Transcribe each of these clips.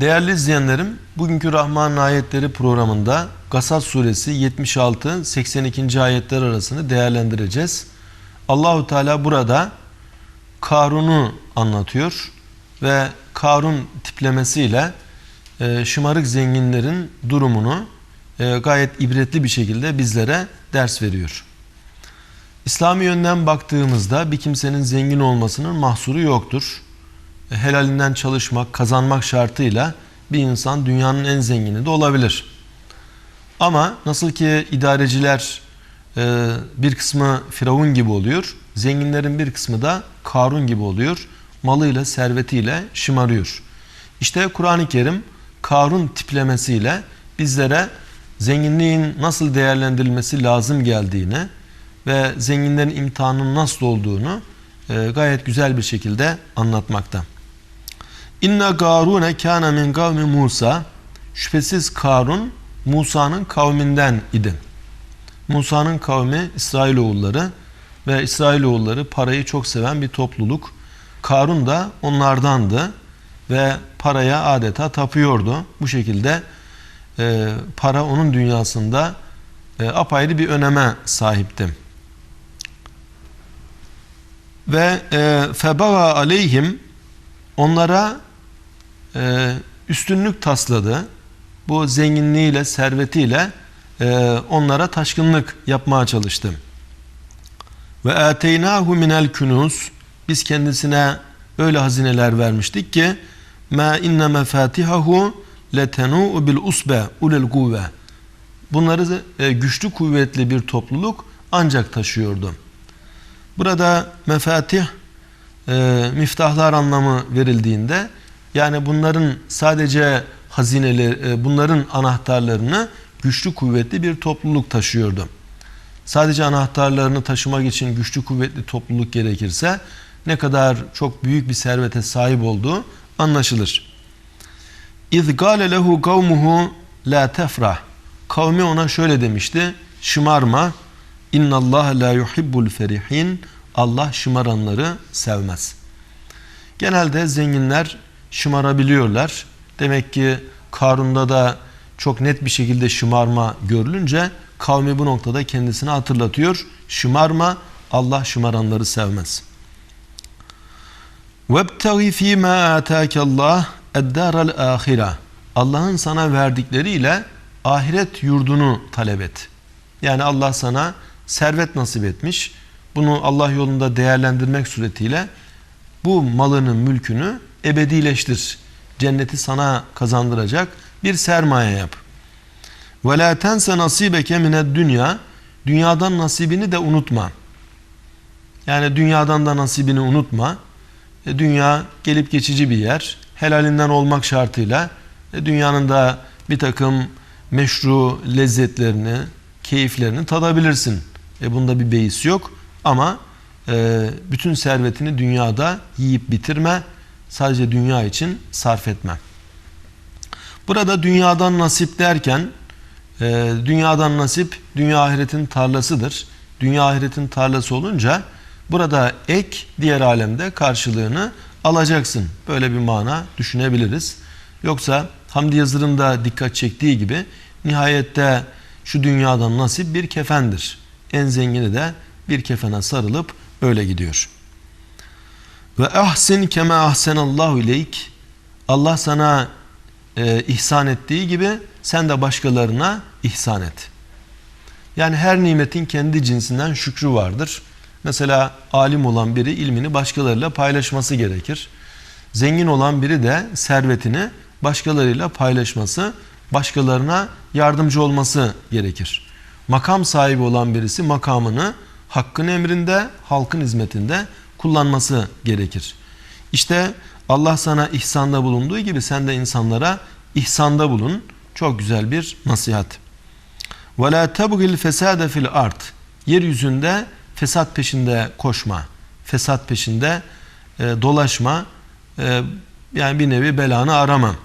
Değerli izleyenlerim, bugünkü Rahman ayetleri programında Gasas suresi 76-82. ayetler arasını değerlendireceğiz. Allahu Teala burada Karun'u anlatıyor ve Karun tiplemesiyle e, şımarık zenginlerin durumunu e, gayet ibretli bir şekilde bizlere ders veriyor. İslami yönden baktığımızda bir kimsenin zengin olmasının mahsuru yoktur. Helalinden çalışmak, kazanmak şartıyla bir insan dünyanın en zengini de olabilir. Ama nasıl ki idareciler e, bir kısmı Firavun gibi oluyor, zenginlerin bir kısmı da Karun gibi oluyor. Malıyla, servetiyle şımarıyor. İşte Kur'an-ı Kerim Karun tiplemesiyle bizlere zenginliğin nasıl değerlendirilmesi lazım geldiğini ve zenginlerin imtihanının nasıl olduğunu e, gayet güzel bir şekilde anlatmakta. İnne Karune kana min kavmi Musa. Şüphesiz Karun Musa'nın kavminden idi. Musa'nın kavmi İsrailoğulları ve İsrailoğulları parayı çok seven bir topluluk. Karun da onlardandı ve paraya adeta tapıyordu. Bu şekilde e, para onun dünyasında e, apayrı bir öneme sahipti. Ve e, febaga aleyhim onlara e, üstünlük tasladı. Bu zenginliğiyle, servetiyle e, onlara taşkınlık yapmaya çalıştı. Ve ateynahu minel kunuz biz kendisine öyle hazineler vermiştik ki ma inne mefatihahu letenu bil usbe ulul kuvve. Bunları e, güçlü kuvvetli bir topluluk ancak taşıyordu. Burada mefatih e, miftahlar anlamı verildiğinde yani bunların sadece hazineleri, e, bunların anahtarlarını güçlü kuvvetli bir topluluk taşıyordu. Sadece anahtarlarını taşımak için güçlü kuvvetli topluluk gerekirse ne kadar çok büyük bir servete sahip olduğu anlaşılır. İz gâle lehu kavmuhu la tefrah. Kavmi ona şöyle demişti. Şımarma. İnna Allah la yuhibbul ferihin. Allah şımaranları sevmez. Genelde zenginler şımarabiliyorlar. Demek ki Karun'da da çok net bir şekilde şımarma görülünce kavmi bu noktada kendisine hatırlatıyor. Şımarma Allah şımaranları sevmez. وَابْتَغِ ف۪ي مَا آتَاكَ اللّٰهِ اَدَّارَ الْآخِرَةِ Allah'ın sana verdikleriyle ahiret yurdunu talep et. Yani Allah sana servet nasip etmiş. Bunu Allah yolunda değerlendirmek suretiyle bu malının mülkünü ebedileştir. Cenneti sana kazandıracak bir sermaye yap. La tense nasibeke mined dünya. Dünyadan nasibini de unutma. Yani dünyadan da nasibini unutma. E, dünya gelip geçici bir yer. Helalinden olmak şartıyla e, dünyanın da bir takım meşru lezzetlerini, keyiflerini tadabilirsin. E, bunda bir beis yok. Ama e, bütün servetini dünyada yiyip bitirme. Sadece dünya için sarf etme. Burada dünyadan nasip derken e, dünyadan nasip dünya ahiretin tarlasıdır. Dünya ahiretin tarlası olunca burada ek diğer alemde karşılığını alacaksın. Böyle bir mana düşünebiliriz. Yoksa Hamdi Yazır'ın da dikkat çektiği gibi nihayette şu dünyadan nasip bir kefendir. En zengini de bir kefene sarılıp öyle gidiyor. Ve ahsin keme ahsenallahu ileyk. Allah sana e, ihsan ettiği gibi sen de başkalarına ihsan et. Yani her nimetin kendi cinsinden şükrü vardır. Mesela alim olan biri ilmini başkalarıyla paylaşması gerekir. Zengin olan biri de servetini başkalarıyla paylaşması, başkalarına yardımcı olması gerekir. Makam sahibi olan birisi makamını hakkın emrinde, halkın hizmetinde kullanması gerekir. İşte Allah sana ihsanda bulunduğu gibi sen de insanlara ihsanda bulun. Çok güzel bir nasihat. La tebgil fesade fil art. Yeryüzünde fesat peşinde koşma. Fesat peşinde e, dolaşma. E, yani bir nevi belanı arama.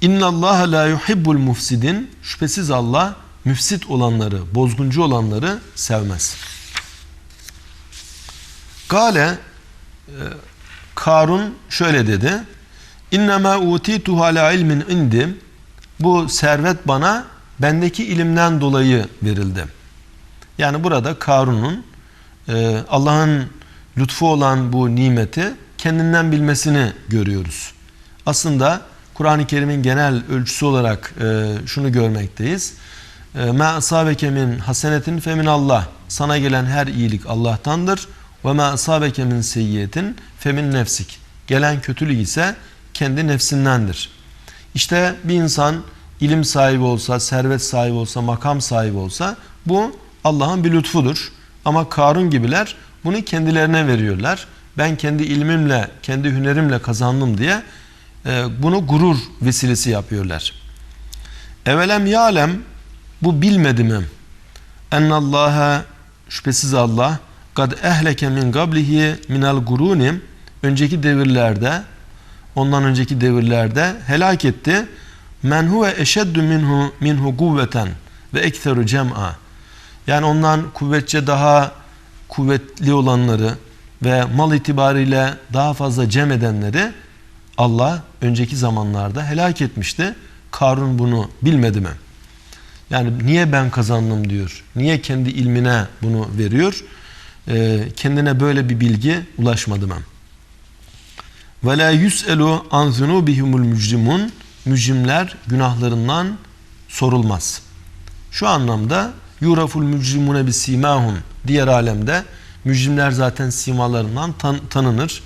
İnna Allah la yuhibbul mufsidin. Şüphesiz Allah müfsit olanları, bozguncu olanları sevmez. Gale e, Karun şöyle dedi. İnnemâ utîtuhu alâ ilmin indi. Bu servet bana bendeki ilimden dolayı verildi. Yani burada Karun'un e, Allah'ın lütfu olan bu nimeti kendinden bilmesini görüyoruz. Aslında Kur'an-ı Kerim'in genel ölçüsü olarak e, şunu görmekteyiz. Ma asabeke min hasenetin femin Allah. Sana gelen her iyilik Allah'tandır. Ve ma asabeke min seyyiyetin femin nefsik. Gelen kötülük ise kendi nefsindendir. İşte bir insan ilim sahibi olsa, servet sahibi olsa, makam sahibi olsa bu Allah'ın bir lütfudur. Ama Karun gibiler bunu kendilerine veriyorlar. Ben kendi ilmimle, kendi hünerimle kazandım diye e, bunu gurur vesilesi yapıyorlar. Evelem yalem bu bilmedi mi? Ennallaha şüphesiz Allah kad ehleke min gablihi minel gurunim önceki devirlerde ondan önceki devirlerde helak etti. Men huve eşeddu minhu minhu kuvveten ve ekteru cem'a. Yani ondan kuvvetçe daha kuvvetli olanları ve mal itibariyle daha fazla cem edenleri Allah önceki zamanlarda helak etmişti. Karun bunu bilmedi mi? Yani niye ben kazandım diyor. Niye kendi ilmine bunu veriyor? Ee, kendine böyle bir bilgi ulaşmadı mı? Ve la yus'elu an zunubihimul mücrimun mücrimler günahlarından sorulmaz. Şu anlamda yuraful mücrimune bi simahum diğer alemde mücrimler zaten simalarından tan tanınır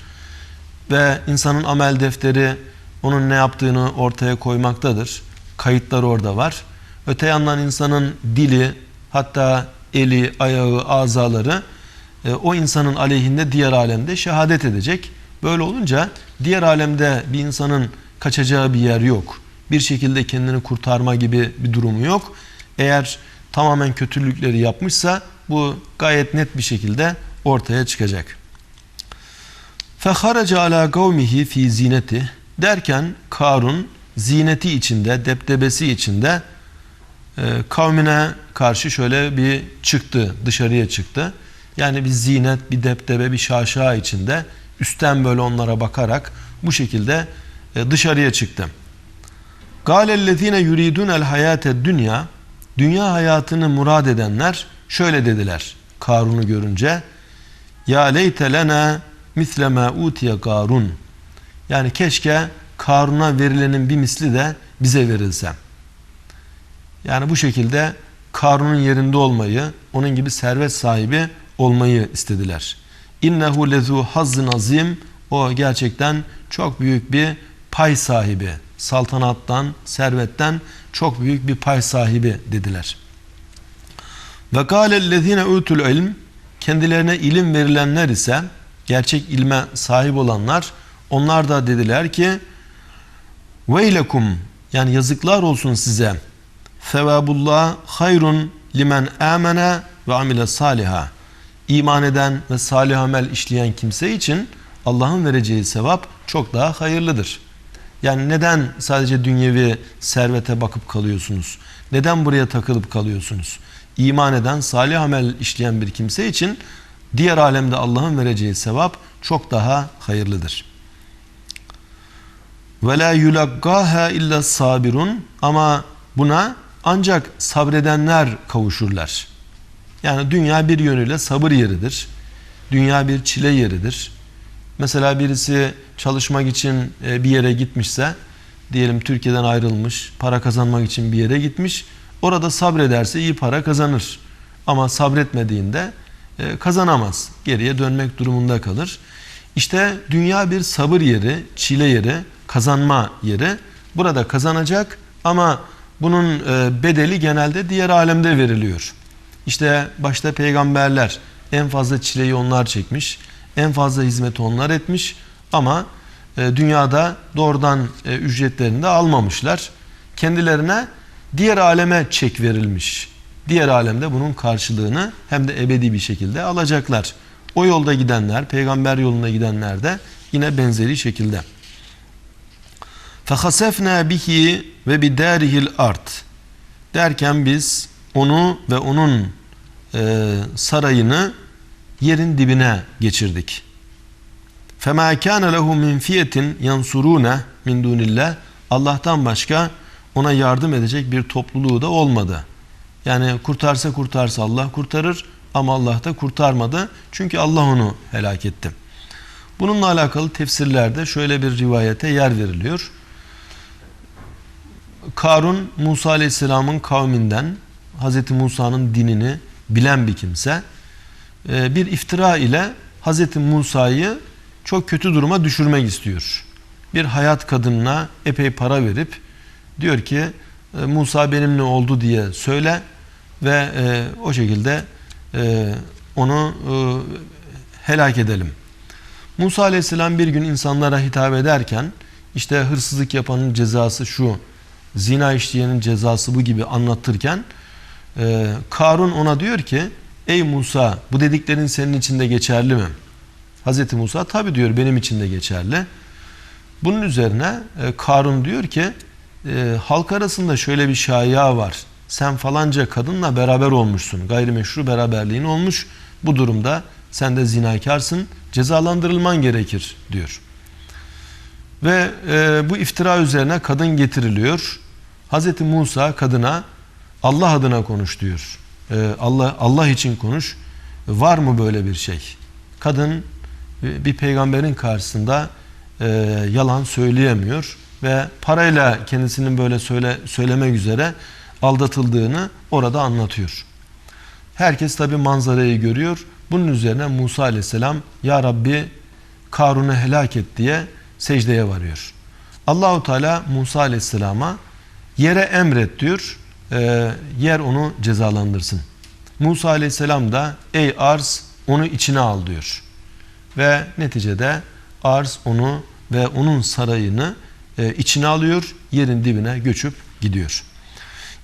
ve insanın amel defteri onun ne yaptığını ortaya koymaktadır. Kayıtlar orada var. Öte yandan insanın dili hatta eli, ayağı, azaları e, o insanın aleyhinde diğer alemde şehadet edecek. Böyle olunca diğer alemde bir insanın kaçacağı bir yer yok. Bir şekilde kendini kurtarma gibi bir durumu yok. Eğer tamamen kötülükleri yapmışsa bu gayet net bir şekilde ortaya çıkacak. فَخَرَجَ عَلَى قَوْمِهِ fi zineti derken Karun zineti içinde, deptebesi içinde e, kavmine karşı şöyle bir çıktı, dışarıya çıktı. Yani bir zinet, bir deptebe, bir şaşa içinde üstten böyle onlara bakarak bu şekilde e, dışarıya çıktı. Galellezine yuridun el hayate dünya dünya hayatını murad edenler şöyle dediler Karun'u görünce ya leyte lena misle ma utiye Karun yani keşke Karun'a verilenin bir misli de bize verilse. Yani bu şekilde Karun'un yerinde olmayı, onun gibi servet sahibi olmayı istediler. İnnehu lezu hazzın azim. O gerçekten çok büyük bir pay sahibi. Saltanattan, servetten çok büyük bir pay sahibi dediler. Ve gâlellezîne utul ilm kendilerine ilim verilenler ise gerçek ilme sahip olanlar onlar da dediler ki veylekum yani yazıklar olsun size sevabullah hayrun limen amene ve amile saliha iman eden ve salih amel işleyen kimse için Allah'ın vereceği sevap çok daha hayırlıdır. Yani neden sadece dünyevi servete bakıp kalıyorsunuz? Neden buraya takılıp kalıyorsunuz? İman eden, salih amel işleyen bir kimse için diğer alemde Allah'ın vereceği sevap çok daha hayırlıdır. La yulaggaha illa sabirun ama buna ancak sabredenler kavuşurlar. Yani dünya bir yönüyle sabır yeridir. Dünya bir çile yeridir. Mesela birisi çalışmak için e, bir yere gitmişse, diyelim Türkiye'den ayrılmış, para kazanmak için bir yere gitmiş, orada sabrederse iyi para kazanır. Ama sabretmediğinde e, kazanamaz. Geriye dönmek durumunda kalır. İşte dünya bir sabır yeri, çile yeri, kazanma yeri. Burada kazanacak ama bunun e, bedeli genelde diğer alemde veriliyor. İşte başta peygamberler en fazla çileyi onlar çekmiş, en fazla hizmeti onlar etmiş ama e, dünyada doğrudan e, ücretlerini de almamışlar. Kendilerine diğer aleme çek verilmiş. Diğer alemde bunun karşılığını hem de ebedi bir şekilde alacaklar. O yolda gidenler, peygamber yoluna gidenler de yine benzeri şekilde. فَخَسَفْنَا bihi ve bidârihil art derken biz onu ve onun e, sarayını yerin dibine geçirdik. فَمَا كَانَ لَهُ مِنْ فِيَةٍ يَنْصُرُونَ min dunillah Allah'tan başka ona yardım edecek bir topluluğu da olmadı. Yani kurtarsa kurtarsa Allah kurtarır ama Allah da kurtarmadı. Çünkü Allah onu helak etti. Bununla alakalı tefsirlerde şöyle bir rivayete yer veriliyor. Karun Musa Aleyhisselam'ın kavminden Hz. Musa'nın dinini bilen bir kimse e, bir iftira ile Hz. Musa'yı çok kötü duruma düşürmek istiyor. Bir hayat kadınına epey para verip diyor ki e, Musa benimle oldu diye söyle ve e, o şekilde onu helak edelim. Musa aleyhisselam bir gün insanlara hitap ederken işte hırsızlık yapanın cezası şu, zina işleyenin cezası bu gibi anlatırken e, Karun ona diyor ki ey Musa bu dediklerin senin için de geçerli mi? Hazreti Musa tabi diyor benim için de geçerli. Bunun üzerine e, Karun diyor ki e, halk arasında şöyle bir şaya var. Sen falanca kadınla beraber olmuşsun. Gayrimeşru beraberliğin olmuş. Bu durumda sen de zinakarsın. Cezalandırılman gerekir diyor. Ve e, bu iftira üzerine kadın getiriliyor. Hz. Musa kadına Allah adına konuş diyor. E, Allah Allah için konuş. Var mı böyle bir şey? Kadın e, bir peygamberin karşısında e, yalan söyleyemiyor ve parayla kendisinin böyle söyle, söylemek üzere aldatıldığını orada anlatıyor. Herkes tabi manzarayı görüyor. Bunun üzerine Musa aleyhisselam Ya Rabbi Karun'u helak et diye secdeye varıyor. Allahu Teala Musa aleyhisselama yere emret diyor E, yer onu cezalandırsın. Musa aleyhisselam da ey arz onu içine al diyor. Ve neticede arz onu ve onun sarayını e, içine alıyor. Yerin dibine göçüp gidiyor.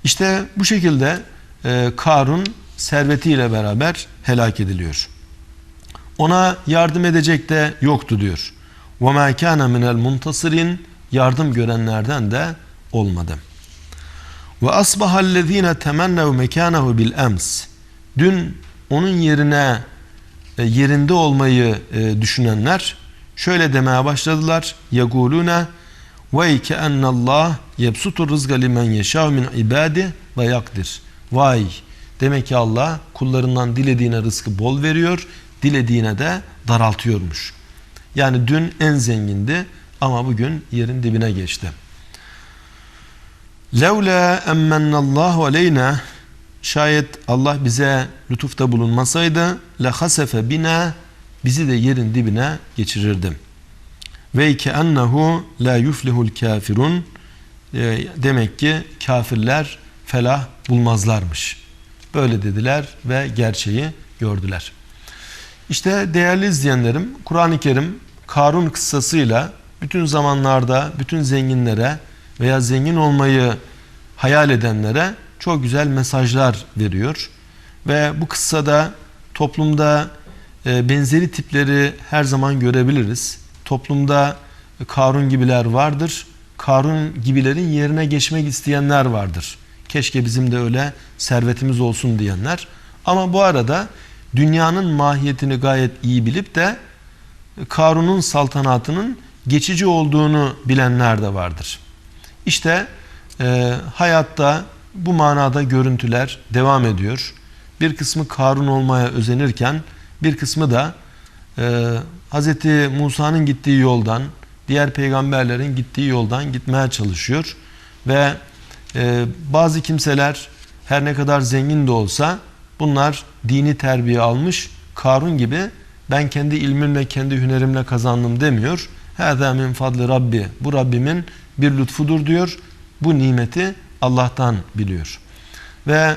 İşte bu şekilde e, Karun servetiyle beraber helak ediliyor. Ona yardım edecek de yoktu diyor. وَمَا كَانَ مِنَ الْمُنْتَصِرِينَ Yardım görenlerden de olmadı. Ve asbahallezine temennev mekanehu bil ems. Dün onun yerine e, yerinde olmayı e, düşünenler şöyle demeye başladılar. Yegulune ve ke ennallah yebsutur rızga limen yeşav min ibadi ve yakdir. Vay demek ki Allah kullarından dilediğine rızkı bol veriyor, dilediğine de daraltıyormuş. Yani dün en zengindi ama bugün yerin dibine geçti. Levla emmennallahu aleyna şayet Allah bize lütufta bulunmasaydı la hasefe bina bizi de yerin dibine geçirirdi. Ve ki ennehu la yuflihul kafirun demek ki kafirler felah bulmazlarmış. Böyle dediler ve gerçeği gördüler. İşte değerli izleyenlerim Kur'an-ı Kerim Karun kıssasıyla bütün zamanlarda bütün zenginlere veya zengin olmayı hayal edenlere çok güzel mesajlar veriyor. Ve bu kıssada toplumda e, benzeri tipleri her zaman görebiliriz. Toplumda Karun gibiler vardır. Karun gibilerin yerine geçmek isteyenler vardır. Keşke bizim de öyle servetimiz olsun diyenler. Ama bu arada dünyanın mahiyetini gayet iyi bilip de Karun'un saltanatının geçici olduğunu bilenler de vardır. İşte e, hayatta bu manada görüntüler devam ediyor. Bir kısmı Karun olmaya özenirken bir kısmı da e, Hz. Musa'nın gittiği yoldan, diğer peygamberlerin gittiği yoldan gitmeye çalışıyor. Ve e, bazı kimseler her ne kadar zengin de olsa bunlar dini terbiye almış Karun gibi ben kendi ilmimle kendi hünerimle kazandım demiyor. Hâzâ min fadli Rabbi. Bu Rabbimin bir lütfudur diyor. Bu nimeti Allah'tan biliyor. Ve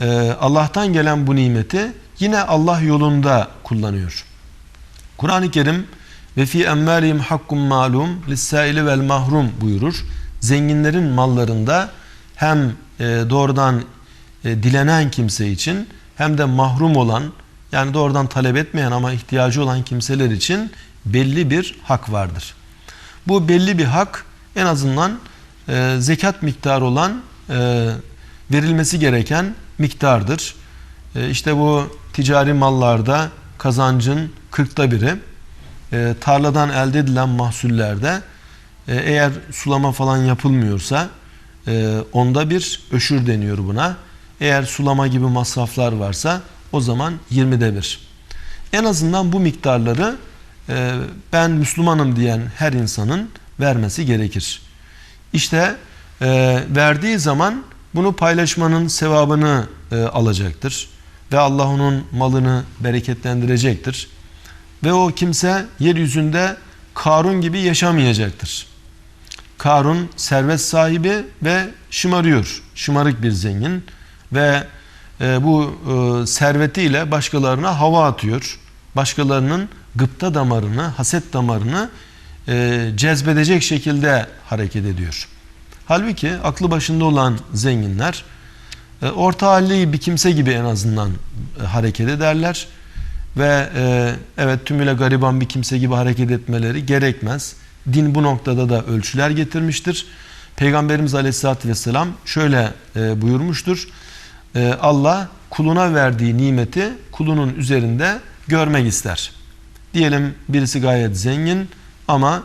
e, Allah'tan gelen bu nimeti yine Allah yolunda kullanıyor. Kur'an-ı Kerim ve fi emmalihim hakkum malum lis-saili vel mahrum buyurur. Zenginlerin mallarında hem e, doğrudan e, dilenen kimse için hem de mahrum olan yani doğrudan talep etmeyen ama ihtiyacı olan kimseler için belli bir hak vardır. Bu belli bir hak en azından e, zekat miktarı olan e, verilmesi gereken miktardır. E, işte bu ticari mallarda kazancın kırkta biri, e, tarladan elde edilen mahsullerde E, eğer sulama falan yapılmıyorsa e, onda bir öşür deniyor buna. Eğer sulama gibi masraflar varsa o zaman 20'de bir. En azından bu miktarları e, ben Müslümanım diyen her insanın vermesi gerekir. İşte e, verdiği zaman bunu paylaşmanın sevabını e, alacaktır. Ve Allah onun malını bereketlendirecektir. Ve o kimse yeryüzünde Karun gibi yaşamayacaktır. Karun servet sahibi ve şımarıyor. Şımarık bir zengin ve e, bu e, servetiyle başkalarına hava atıyor. Başkalarının gıpta damarını, haset damarını e, cezbedecek şekilde hareket ediyor. Halbuki aklı başında olan zenginler e, orta halli bir kimse gibi en azından e, hareket ederler ve e, evet tümüyle gariban bir kimse gibi hareket etmeleri gerekmez. Din bu noktada da ölçüler getirmiştir. Peygamberimiz Aleyhisselatü Vesselam şöyle e, buyurmuştur. E, Allah kuluna verdiği nimeti kulunun üzerinde görmek ister. Diyelim birisi gayet zengin ama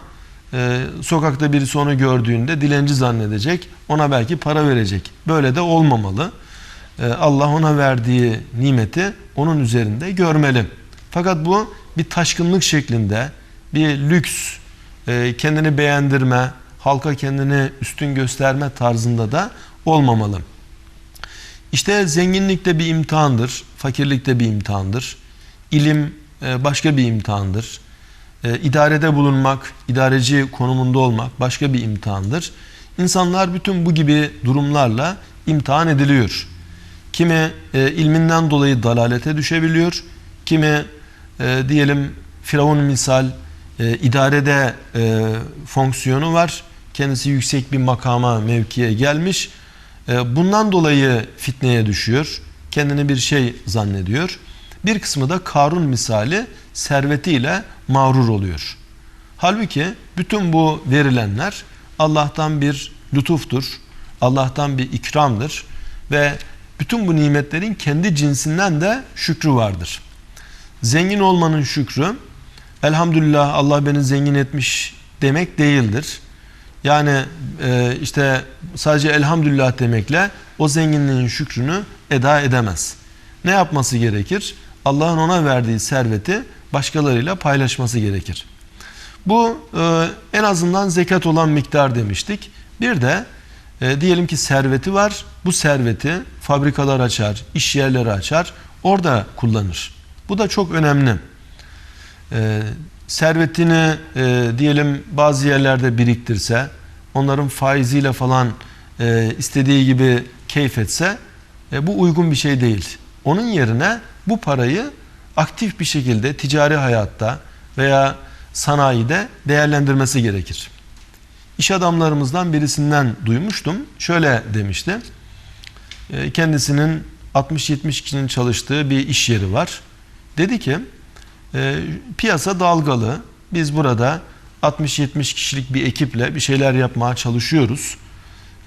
e, sokakta birisi onu gördüğünde dilenci zannedecek. Ona belki para verecek. Böyle de olmamalı. E, Allah ona verdiği nimeti onun üzerinde görmeli. Fakat bu bir taşkınlık şeklinde bir lüks, e, kendini beğendirme, halka kendini üstün gösterme tarzında da olmamalı. İşte zenginlik de bir imtihandır, fakirlik de bir imtihandır. İlim e, başka bir imtihandır. E, idarede bulunmak, idareci konumunda olmak başka bir imtihandır. İnsanlar bütün bu gibi durumlarla imtihan ediliyor. Kimi e, ilminden dolayı dalalete düşebiliyor, kimi diyelim Firavun misal idarede fonksiyonu var, kendisi yüksek bir makama, mevkiye gelmiş. bundan dolayı fitneye düşüyor, kendini bir şey zannediyor. Bir kısmı da Karun misali servetiyle mağrur oluyor. Halbuki bütün bu verilenler Allah'tan bir lütuftur. Allah'tan bir ikramdır ve bütün bu nimetlerin kendi cinsinden de şükrü vardır. Zengin olmanın şükrü elhamdülillah Allah beni zengin etmiş demek değildir. Yani e, işte sadece elhamdülillah demekle o zenginliğin şükrünü eda edemez. Ne yapması gerekir? Allah'ın ona verdiği serveti başkalarıyla paylaşması gerekir. Bu e, en azından zekat olan miktar demiştik. Bir de e, diyelim ki serveti var. Bu serveti fabrikalar açar, iş yerleri açar. Orada kullanır. Bu da çok önemli. E, servetini e, diyelim bazı yerlerde biriktirse, onların faiziyle falan e, istediği gibi keyif etse, e, bu uygun bir şey değil. Onun yerine bu parayı aktif bir şekilde ticari hayatta veya sanayide değerlendirmesi gerekir. İş adamlarımızdan birisinden duymuştum. Şöyle demişti. E, kendisinin 60-70 kişinin çalıştığı bir iş yeri var. Dedi ki e, piyasa dalgalı. Biz burada 60-70 kişilik bir ekiple bir şeyler yapmaya çalışıyoruz.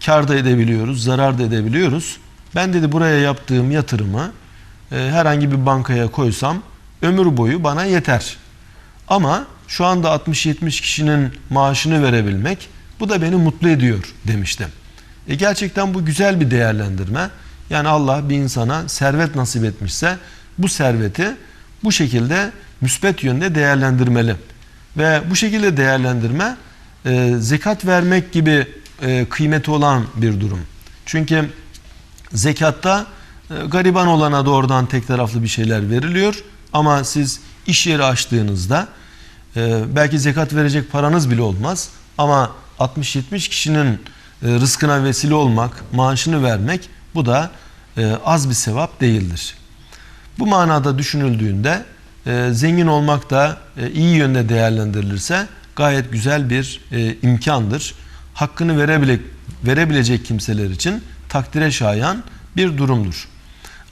Kar da edebiliyoruz, zarar da edebiliyoruz. Ben dedi buraya yaptığım yatırımı e, herhangi bir bankaya koysam ömür boyu bana yeter. Ama şu anda 60-70 kişinin maaşını verebilmek bu da beni mutlu ediyor demiştim. E gerçekten bu güzel bir değerlendirme. Yani Allah bir insana servet nasip etmişse bu serveti bu şekilde müspet yönde değerlendirmeli. Ve bu şekilde değerlendirme e, zekat vermek gibi e, kıymeti olan bir durum. Çünkü zekatta gariban olana doğrudan tek taraflı bir şeyler veriliyor. Ama siz iş yeri açtığınızda e, belki zekat verecek paranız bile olmaz. Ama 60-70 kişinin e, rızkına vesile olmak, maaşını vermek bu da az bir sevap değildir. Bu manada düşünüldüğünde zengin olmak da iyi yönde değerlendirilirse gayet güzel bir imkandır. Hakkını verebile, verebilecek kimseler için takdire şayan bir durumdur.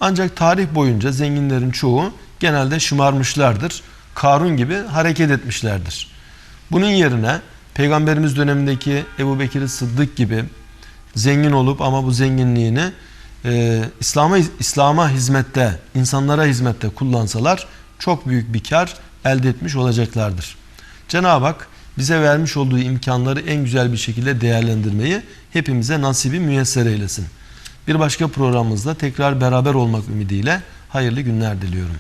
Ancak tarih boyunca zenginlerin çoğu genelde şımarmışlardır. Karun gibi hareket etmişlerdir. Bunun yerine Peygamberimiz dönemindeki Ebu Bekir Sıddık gibi zengin olup ama bu zenginliğini e, İslam'a İslam'a hizmette, insanlara hizmette kullansalar çok büyük bir kar elde etmiş olacaklardır. Cenab-ı Hak bize vermiş olduğu imkanları en güzel bir şekilde değerlendirmeyi hepimize nasibi müyesser eylesin. Bir başka programımızda tekrar beraber olmak ümidiyle hayırlı günler diliyorum.